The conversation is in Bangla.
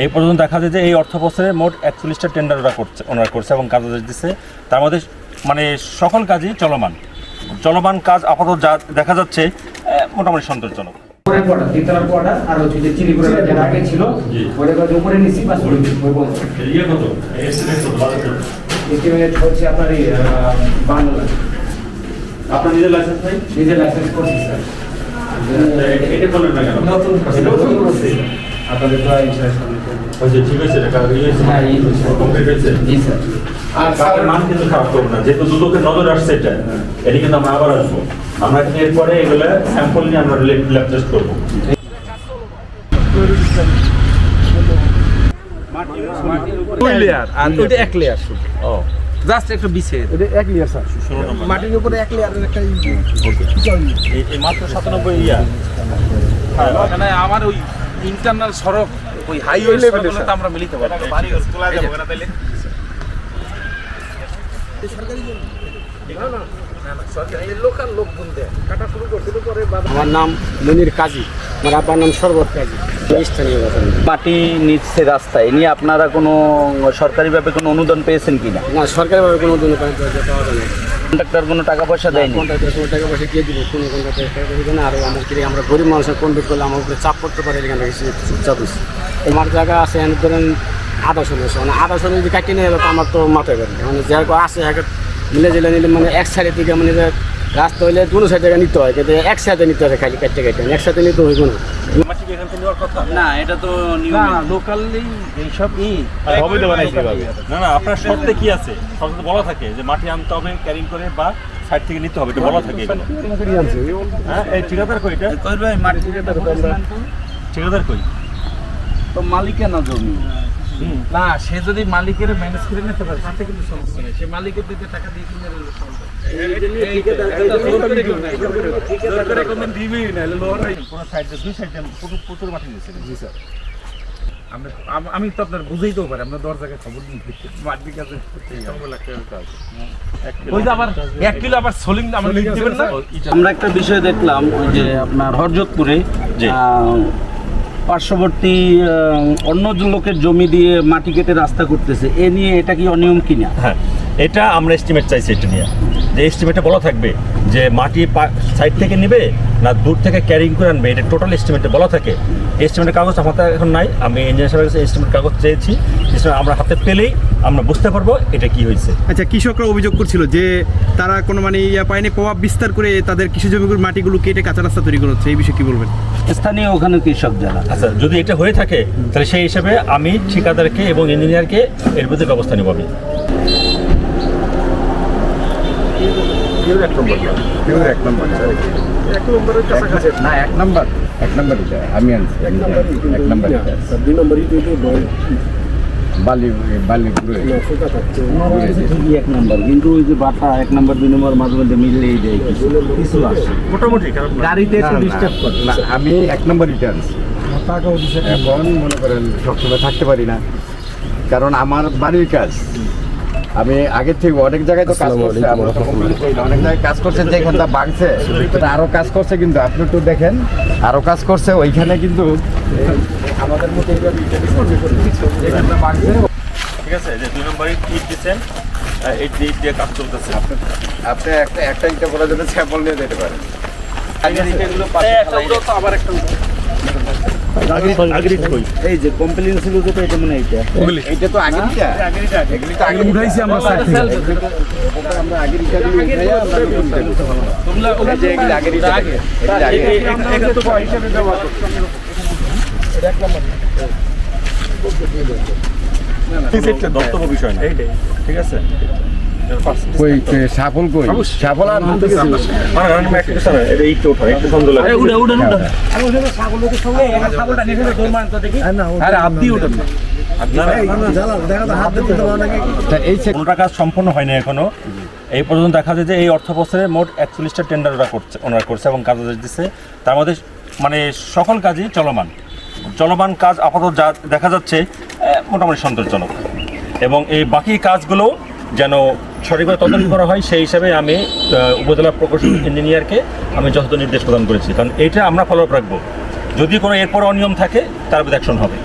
এই পর্যন্ত দেখা যায় যে এই অর্থ বছরে মোট একচল্লিশটা টেন্ডার ওরা করছে ওনারা করছে এবং কাজ দিচ্ছে। তার মধ্যে মানে সকল কাজই চলমান। চলমান কাজ আপাতত যা দেখা যাচ্ছে মোটামুটি সন্তোষজনক। উপরের কোয়ার্টার দ্বিতলার কোয়ার্টার আর হচ্ছে যে চিলিপুরের যেটা আগে ছিল জি। ওটা উপরে নিচ্ছি বা সরে ওই বন্ধ ইয়ে কত? এস্টিমেট হচ্ছে আপনার এই বাংলা। আপনার নিজের লাইসেন্স নেই? নিজের লাইসেন্স করছি স্যার। এটা করলেন না কেন? নতুন নতুন করছি আপনাদের তো ঠিক আছে এটা ইয়ে হ্যাঁ, হয়েছে। কমপ্লিট হয়েছে? জি স্যার। আর কাজের মান কিন্তু খারাপ করব না যেহেতু দুদকের নজর আসছে এটা এটা কিন্তু আমরা আবার আসব। আমরা এরপরে এগুলো স্যাম্পল নিয়ে আমরা ল্যাব টেস্ট করব। আর ওইটা এক লেয়ার শুধু। ও। জাস্ট একটু বিছের এটা এক লিয়ার স্যার। মাটির উপরে এক লেয়ারের একটা এই- মাত্র সাতানব্বই ইয়া। মানে আমার ওই ইন্টারনাল সড়ক ওই হাইওয়ে আমরা মিলিত পারি আমার নাম মনির কাজী আমার আব্বার নাম শরবত কাজী স্থানীয় মাটি নিচ্ছে রাস্তায় এ নিয়ে আপনারা কোনো সরকারিভাবে কোনো অনুদান পেয়েছেন কিনা না? না সরকারিভাবে কোনো দিন পাওয়া যায় না। কন্ট্রাক্টর কোনো টাকা পয়সা দেয়নি? কন্ট্রাক্টর কোনো টাকা পয়সা দিয়ে দিব কোনো কন্ট্রাক্টর টাকা পয়সা দেয় না। আর আমার কি আমরা গরিব মানুষের কন্ট্রাক্ট করলে আমার উপরে চাপ পড়তে পারে এখানে কিছু চুপচাপ হইছি। আমার জায়গা আছে ধরেন শোনেছে মানে শোনে যদি কাটিয়ে নিয়ে তো আমার তো মাথায় মানে যার আছে এক মিলে জেলে নিলে মানে এক সাইডের দিকে মানে যে রাস্তা হইলে দুটো সাইড থেকে নিতে হয় কিন্তু এক সাইডে নিতে হয় খালি কাটতে কাটতে। একসাথে নিতে হইব না। না এটা তো না লোকালি এইসব ই না না আপনার শর্তে কি আছে? শর্তে তো বলা থাকে যে মাটি আনতে হবে ক্যারিং করে বা সাইড থেকে নিতে হবে এটা বলা থাকে হ্যাঁ এই ঠিকাদার কই এটা? কই ভাই মাটি ঠিকাদার কই? তো মালিকানা জমি। না সে যদি মালিকের ম্যানেজ করে নিতে পারে তাতে কিন্তু সমস্যা নেই। সে মালিকের দিতে টাকা দিয়ে কিনে নিলে সমস্যা আম- তো আপনার বুঝাইতেও পারি আমরা দশ জায়গায় খবর নিয়ে কাছে ওই যে আবার এক কিলো আবার সলিম আমার লিখে দেবেন না? আমরা একটা বিষয় দেখলাম ওই যে আপনার হরজতপুরে পার্শ্ববর্তী অন্য লোকের জমি দিয়ে মাটি কেটে রাস্তা করতেছে, এ নিয়ে এটা কি অনিয়ম কিনা হ্যাঁ এটা আমরা এস্টিমেট চাইছি এটা নিয়ে। যে এস্টিমেটে বলা থাকবে যে মাটি সাইড থেকে নেবে না দূর থেকে ক্যারিং করে আনবে এটা টোটাল এস্টিমেটে বলা থাকে। এস্টিমেটের কাগজ আমার হাতে এখন নাই আমি ইঞ্জিনিয়ার সাহেবের কাছে এস্টিমেট কাগজ চেয়েছি আমরা হাতে পেলেই আমরা বুঝতে পারব এটা কি হয়েছে। আচ্ছা কৃষকরা অভিযোগ করছিল যে তারা কোনো মানে ইয়া পায়নি প্রভাব বিস্তার করে তাদের কৃষি জমিগুলোর মাটিগুলো কেটে কাঁচা রাস্তা তৈরি করছে এই বিষয়ে কি বলবেন? স্থানীয় ওখানে কৃষক যারা আচ্ছা যদি এটা হয়ে থাকে তাহলে সেই হিসাবে আমি ঠিকাদারকে এবং ইঞ্জিনিয়ারকে এর বিরুদ্ধে ব্যবস্থা নেব আমি। না এক নাম্বার এক নাম্বার এটা আমি আনছি আমি জানি। এক নাম্বার দুই নম্বর ইট বালি। বালি পুরো ঠিকই এক নাম্বার কিন্তু ওই যে বাটা এক নাম্বার দুই নম্বর মাঝে মধ্যে মিললেই দেয় কিছু কিছু আসে মোটামুটি গাড়িতে একটু না, না, ডিস্টার্ব করে। না, আমি এক নম্বর আনছি। এখন মনে করেন সবসময় থাকতে পারি না কারণ আমার বাড়ির কাজ। আমি আগের থেকে অনেক জায়গায় তো কাজ করছে। অনেক জায়গায় কাজ করছে যেখানটা ভাঙছে তো আরও কাজ করছে কিন্তু আপনি একটু দেখেন আরও কাজ করছে ওইখানে কিন্তু আমাদের মতো ঠিক আছে যে দুই নম্বরে ইট দিচ্ছেন এই ইট দিয়ে কাজ চলতেছে। আপনি একটা একটা ইটা বলে দেবেন স্যাম্পল নিয়ে যেতে পারেন। আবার একটা এই যে কমপ্লেন ছিল যেটা এটা মানে তো আগে উঠাইছি আমরা আমরা। দপ্তব্য বিষয় না। ঠিক আছে? কই সাফল কই? সাফল আর তা এই কাজ সম্পূর্ণ হয়নি এখনও। এই পর্যন্ত দেখা যায় যে এই অর্থ বছরে মোট একচল্লিশটা টেন্ডার ওরা করছে ওনারা করছে এবং কাজ দিচ্ছে তার মধ্যে মানে সকল কাজই চলমান। চলমান কাজ আপাতত যা দেখা যাচ্ছে মোটামুটি সন্তোষজনক। এবং এই বাকি কাজগুলো যেন সঠিকভাবে তদন্ত করা হয়, সেই হিসাবে আমি উপজেলা প্রকৌশল ইঞ্জিনিয়ারকে আমি যথাযথ নির্দেশ প্রদান করেছি। কারণ এইটা আমরা ফলো আপ রাখব। যদি কোনো এরপর অনিয়ম থাকে, তার অ্যাকশন হবে।